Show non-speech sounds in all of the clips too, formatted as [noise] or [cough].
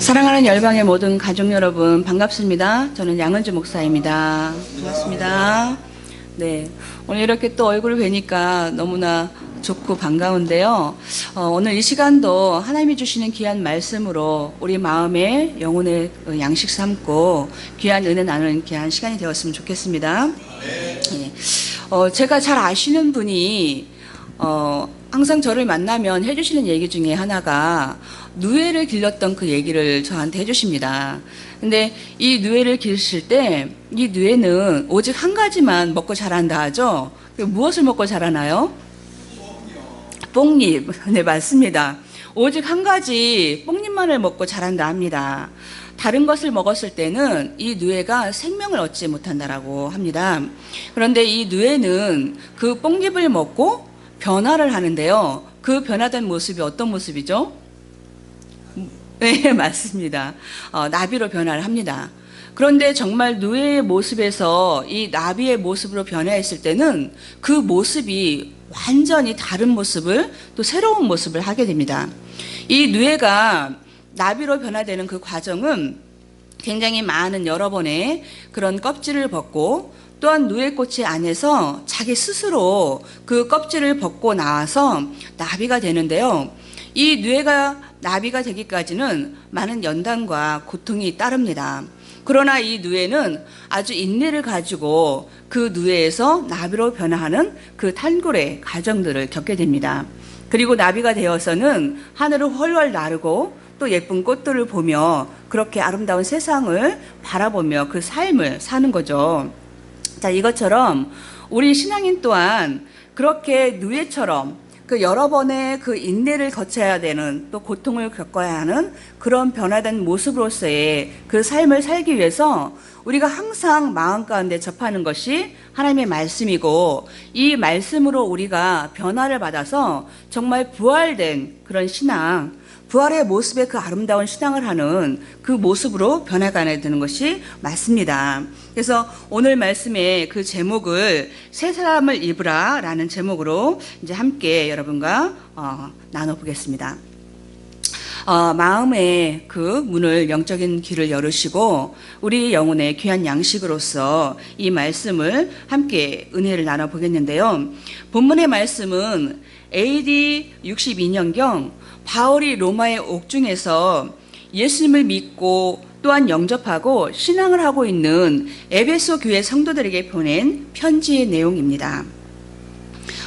어, 사랑하는 열방의 모든 가족 여러분 반갑습니다. 저는 양은주 목사입니다. 반갑습니다. 네, 오늘 이렇게 또 얼굴을 뵈니까 너무나 좋고 반가운데요. 어, 오늘 이 시간도 하나님이 주시는 귀한 말씀으로 우리 마음의 영혼의 양식 삼고 귀한 은혜 나누는 귀한 시간이 되었으면 좋겠습니다. 예. 어, 제가 잘 아시는 분이 어, 항상 저를 만나면 해주시는 얘기 중에 하나가 누에를 길렀던 그 얘기를 저한테 해주십니다. 근데 이 누에를 기르실 때 이 누에는 오직 한 가지만 먹고 자란다 하죠. 그 무엇을 먹고 자라나요? 뽕잎. [laughs] 네, 맞습니다. 오직 한 가지 뽕잎만을 먹고 자란다 합니다. 다른 것을 먹었을 때는 이 누에가 생명을 얻지 못한다라고 합니다. 그런데 이 누에는 그 뽕잎을 먹고 변화를 하는데요. 그 변화된 모습이 어떤 모습이죠? 네, [laughs] 맞습니다. 어, 나비로 변화를 합니다. 그런데 정말 누에의 모습에서 이 나비의 모습으로 변화했을 때는 그 모습이 완전히 다른 모습을 또 새로운 모습을 하게 됩니다. 이 누에가 나비로 변화되는 그 과정은 굉장히 많은 여러 번의 그런 껍질을 벗고 또한 누에꽃이 안에서 자기 스스로 그 껍질을 벗고 나와서 나비가 되는데요. 이 누에가 나비가 되기까지는 많은 연단과 고통이 따릅니다. 그러나 이 누에는 아주 인내를 가지고 그 누에에서 나비로 변화하는 그 탄골의 과정들을 겪게 됩니다. 그리고 나비가 되어서는 하늘을 훨훨 나르고 또 예쁜 꽃들을 보며 그렇게 아름다운 세상을 바라보며 그 삶을 사는 거죠. 자, 이것처럼 우리 신앙인 또한 그렇게 누에처럼 그 여러 번의 그 인내를 거쳐야 되는 또 고통을 겪어야 하는 그런 변화된 모습으로서의 그 삶을 살기 위해서 우리가 항상 마음 가운데 접하는 것이 하나님의 말씀이고 이 말씀으로 우리가 변화를 받아서 정말 부활된 그런 신앙, 부활의 모습의 그 아름다운 신앙을 하는 그 모습으로 변해가야 되는 것이 맞습니다. 그래서 오늘 말씀의 그 제목을 새 사람을 입으라 라는 제목으로 이제 함께 여러분과 어, 나눠보겠습니다. 어, 마음의 그 문을 영적인 길을 열으시고 우리 영혼의 귀한 양식으로서 이 말씀을 함께 은혜를 나눠보겠는데요. 본문의 말씀은 AD 62년경 바울이 로마의 옥중에서 예수님을 믿고 또한 영접하고 신앙을 하고 있는 에베소 교회 성도들에게 보낸 편지의 내용입니다.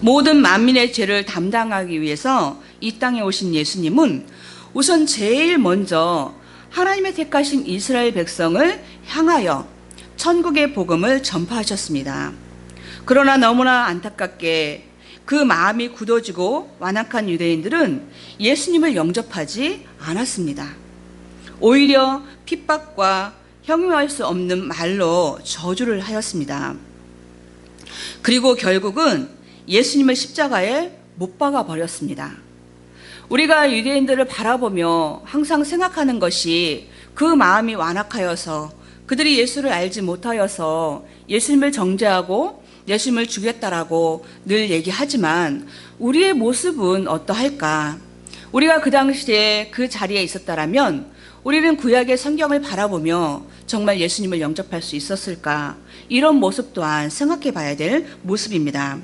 모든 만민의 죄를 담당하기 위해서 이 땅에 오신 예수님은 우선 제일 먼저 하나님의 택하신 이스라엘 백성을 향하여 천국의 복음을 전파하셨습니다. 그러나 너무나 안타깝게 그 마음이 굳어지고 완악한 유대인들은 예수님을 영접하지 않았습니다. 오히려 핍박과 형용할 수 없는 말로 저주를 하였습니다. 그리고 결국은 예수님을 십자가에 못 박아 버렸습니다. 우리가 유대인들을 바라보며 항상 생각하는 것이 그 마음이 완악하여서 그들이 예수를 알지 못하여서 예수님을 정죄하고 예수님을 죽였다라고 늘 얘기하지만 우리의 모습은 어떠할까? 우리가 그 당시에 그 자리에 있었다라면 우리는 구약의 성경을 바라보며 정말 예수님을 영접할 수 있었을까? 이런 모습 또한 생각해 봐야 될 모습입니다.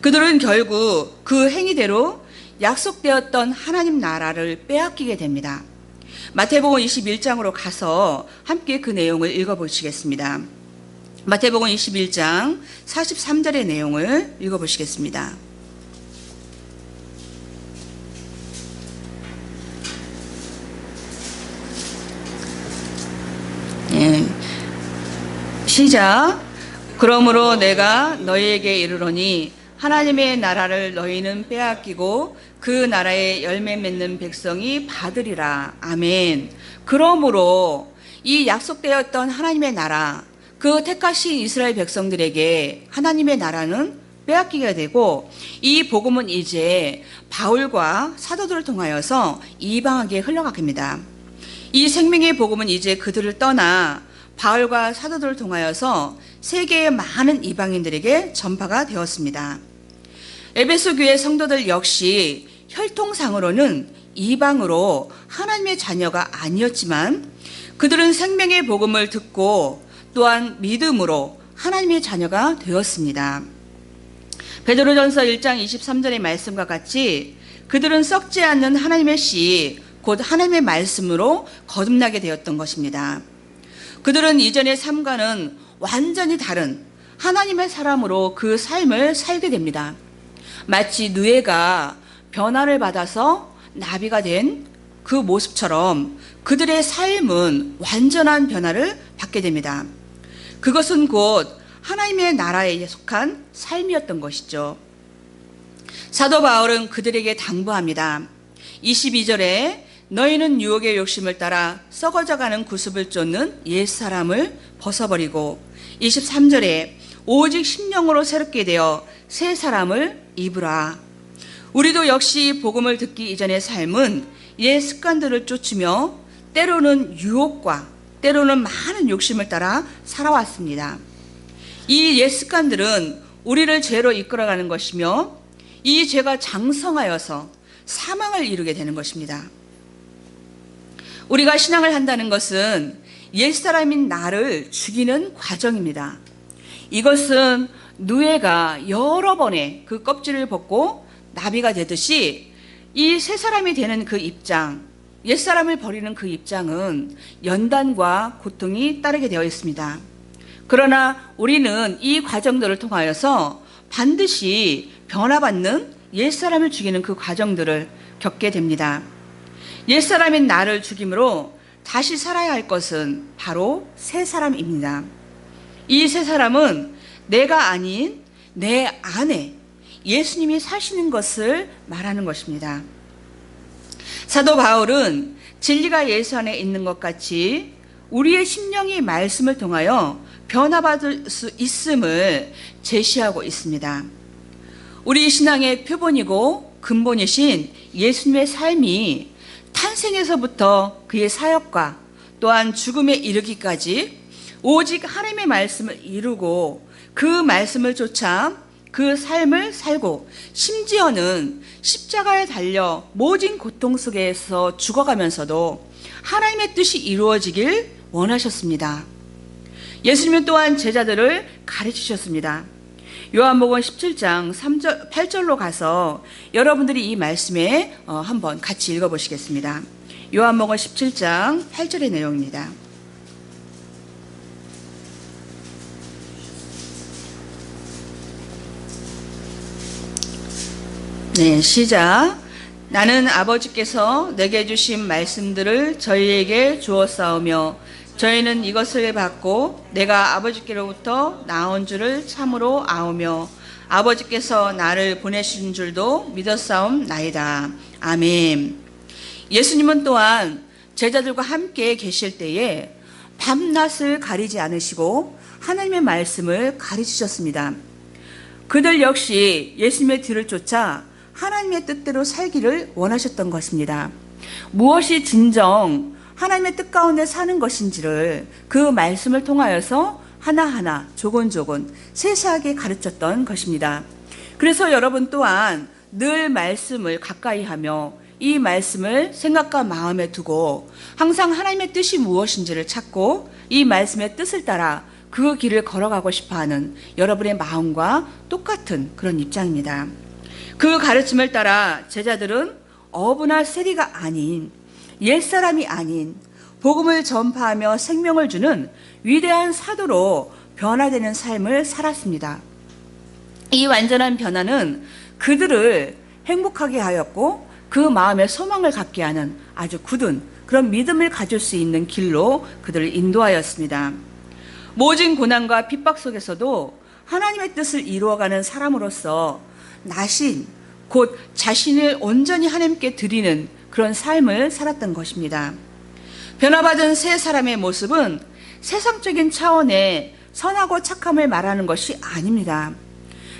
그들은 결국 그 행위대로 약속되었던 하나님 나라를 빼앗기게 됩니다. 마태복음 21장으로 가서 함께 그 내용을 읽어보시겠습니다. 마태복음 21장 43절의 내용을 읽어보시겠습니다. 예. 시작. 그러므로 내가 너희에게 이르노니 하나님의 나라를 너희는 빼앗기고 그 나라의 열매 맺는 백성이 받으리라. 아멘. 그러므로 이 약속되었던 하나님의 나라, 그 택하신 이스라엘 백성들에게 하나님의 나라는 빼앗기게 되고 이 복음은 이제 바울과 사도들을 통하여서 이방하게 흘러가게 됩니다. 이 생명의 복음은 이제 그들을 떠나 바울과 사도들을 통하여서 세계의 많은 이방인들에게 전파가 되었습니다. 에베소 교회 성도들 역시 혈통상으로는 이방으로 하나님의 자녀가 아니었지만 그들은 생명의 복음을 듣고 또한 믿음으로 하나님의 자녀가 되었습니다. 베드로전서 1장 23절의 말씀과 같이 그들은 썩지 않는 하나님의 씨, 곧 하나님의 말씀으로 거듭나게 되었던 것입니다. 그들은 이전의 삶과는 완전히 다른 하나님의 사람으로 그 삶을 살게 됩니다. 마치 누에가 변화를 받아서 나비가 된 그 모습처럼 그들의 삶은 완전한 변화를 받게 됩니다. 그것은 곧 하나님의 나라에 속한 삶이었던 것이죠. 사도 바울은 그들에게 당부합니다. 22절에 너희는 유혹의 욕심을 따라 썩어져가는 구습을 쫓는 옛 사람을 벗어버리고 23절에 오직 심령으로 새롭게 되어 새 사람을 입으라. 우리도 역시 복음을 듣기 이전의 삶은 옛 습관들을 쫓으며 때로는 유혹과 때로는 많은 욕심을 따라 살아왔습니다. 이 옛 습관들은 우리를 죄로 이끌어가는 것이며 이 죄가 장성하여서 사망을 이루게 되는 것입니다. 우리가 신앙을 한다는 것은 옛사람인 나를 죽이는 과정입니다. 이것은 누에가 여러 번의 그 껍질을 벗고 나비가 되듯이 이 새 사람이 되는 그 입장, 옛사람을 버리는 그 입장은 연단과 고통이 따르게 되어 있습니다. 그러나 우리는 이 과정들을 통하여서 반드시 변화받는 옛사람을 죽이는 그 과정들을 겪게 됩니다. 옛사람인 나를 죽임으로 다시 살아야 할 것은 바로 새 사람입니다. 이 새 사람은 내가 아닌 내 안에 예수님이 사시는 것을 말하는 것입니다. 사도 바울은 진리가 예수 안에 있는 것 같이 우리의 심령이 말씀을 통하여 변화받을 수 있음을 제시하고 있습니다. 우리 신앙의 표본이고 근본이신 예수님의 삶이 탄생에서부터 그의 사역과 또한 죽음에 이르기까지 오직 하나님의 말씀을 이루고 그 말씀을 쫓아 그 삶을 살고 심지어는 십자가에 달려 모진 고통 속에서 죽어가면서도 하나님의 뜻이 이루어지길 원하셨습니다. 예수님은 또한 제자들을 가르치셨습니다. 요한복음 17장 3절, 8절로 가서 여러분들이 이 말씀에 어, 한번 같이 읽어보시겠습니다. 요한복음 17장 8절의 내용입니다. 네, 시작. 나는 아버지께서 내게 주신 말씀들을 저희에게 주었사오며 저희는 이것을 받고 내가 아버지께로부터 나온 줄을 참으로 아오며 아버지께서 나를 보내신 줄도 믿었사옵나이다. 아멘. 예수님은 또한 제자들과 함께 계실 때에 밤낮을 가리지 않으시고 하나님의 말씀을 가르치셨습니다. 그들 역시 예수님의 뒤를 쫓아 하나님의 뜻대로 살기를 원하셨던 것입니다. 무엇이 진정 하나님의 뜻 가운데 사는 것인지를 그 말씀을 통하여서 하나하나 조곤조곤 세세하게 가르쳤던 것입니다. 그래서 여러분 또한 늘 말씀을 가까이 하며 이 말씀을 생각과 마음에 두고 항상 하나님의 뜻이 무엇인지를 찾고 이 말씀의 뜻을 따라 그 길을 걸어가고 싶어 하는 여러분의 마음과 똑같은 그런 입장입니다. 그 가르침을 따라 제자들은 어부나 세리가 아닌 옛사람이 아닌 복음을 전파하며 생명을 주는 위대한 사도로 변화되는 삶을 살았습니다. 이 완전한 변화는 그들을 행복하게 하였고 그 마음에 소망을 갖게 하는 아주 굳은 그런 믿음을 가질 수 있는 길로 그들을 인도하였습니다. 모진 고난과 핍박 속에서도 하나님의 뜻을 이루어가는 사람으로서 나신 곧 자신을 온전히 하나님께 드리는 그런 삶을 살았던 것입니다. 변화받은 새 사람의 모습은 세상적인 차원의 선하고 착함을 말하는 것이 아닙니다.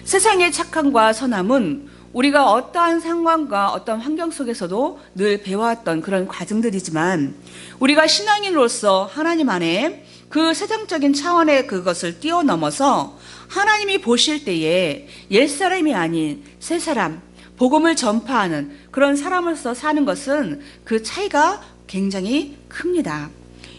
세상의 착함과 선함은 우리가 어떠한 상황과 어떤 환경 속에서도 늘 배워왔던 그런 과정들이지만 우리가 신앙인으로서 하나님 안에 그 세상적인 차원의 그것을 뛰어넘어서 하나님이 보실 때에 옛 사람이 아닌 새 사람, 복음을 전파하는 그런 사람으로서 사는 것은 그 차이가 굉장히 큽니다.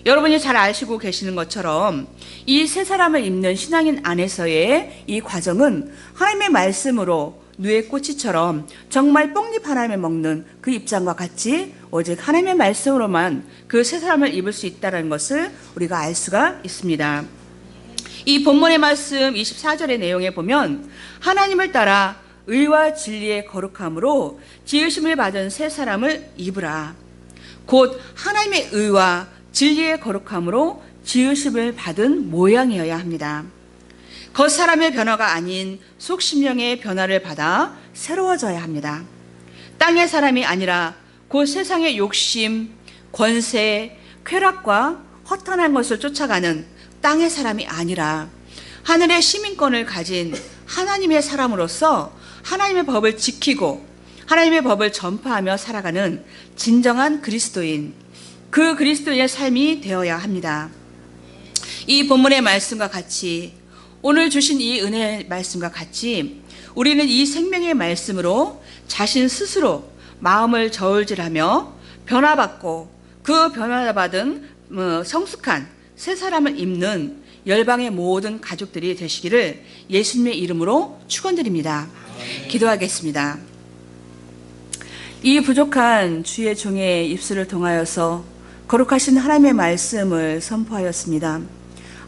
여러분이 잘 아시고 계시는 것처럼 이 세 사람을 입는 신앙인 안에서의 이 과정은 하나님의 말씀으로 누의 꼬치처럼 정말 뽕잎 하나님을 먹는 그 입장과 같이 오직 하나님의 말씀으로만 그세 사람을 입을 수 있다는 것을 우리가 알 수가 있습니다. 이 본문의 말씀 24절의 내용에 보면 하나님을 따라 의와 진리의 거룩함으로 지으심을 받은 세 사람을 입으라. 곧 하나님의 의와 진리의 거룩함으로 지으심을 받은 모양이어야 합니다. 겉사람의 변화가 아닌 속심령의 변화를 받아 새로워져야 합니다. 땅의 사람이 아니라 곧 세상의 욕심, 권세, 쾌락과 허탄한 것을 쫓아가는 땅의 사람이 아니라 하늘의 시민권을 가진 하나님의 사람으로서 하나님의 법을 지키고 하나님의 법을 전파하며 살아가는 진정한 그리스도인, 그 그리스도인의 삶이 되어야 합니다. 이 본문의 말씀과 같이 오늘 주신 이 은혜의 말씀과 같이 우리는 이 생명의 말씀으로 자신 스스로 마음을 저울질하며 변화받고 그 변화받은 어, 성숙한 새 사람을 입는 열방의 모든 가족들이 되시기를 예수님의 이름으로 축원드립니다. 기도하겠습니다. 이 부족한 주의 종의 입술을 통하여서 거룩하신 하나님의 말씀을 선포하였습니다.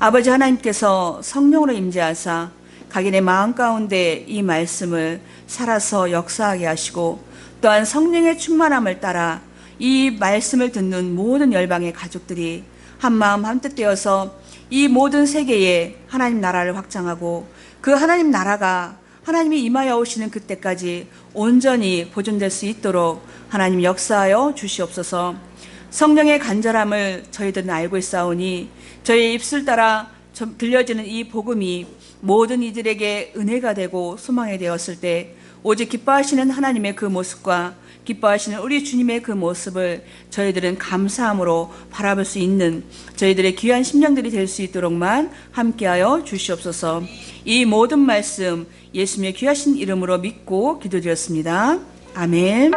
아버지 하나님께서 성령으로 임재하사 각인의 마음 가운데 이 말씀을 살아서 역사하게 하시고 또한 성령의 충만함을 따라 이 말씀을 듣는 모든 열방의 가족들이 한 마음 한뜻 되어서 이 모든 세계에 하나님 나라를 확장하고 그 하나님 나라가 하나님이 임하여 오시는 그때까지 온전히 보존될 수 있도록 하나님 역사하여 주시옵소서. 성령의 간절함을 저희들은 알고 있사오니 저희 입술 따라 들려지는 이 복음이 모든 이들에게 은혜가 되고 소망이 되었을 때 오직 기뻐하시는 하나님의 그 모습과 기뻐하시는 우리 주님의 그 모습을 저희들은 감사함으로 바라볼 수 있는 저희들의 귀한 심령들이 될 수 있도록만 함께하여 주시옵소서. 이 모든 말씀 예수님의 귀하신 이름으로 믿고 기도드렸습니다. 아멘.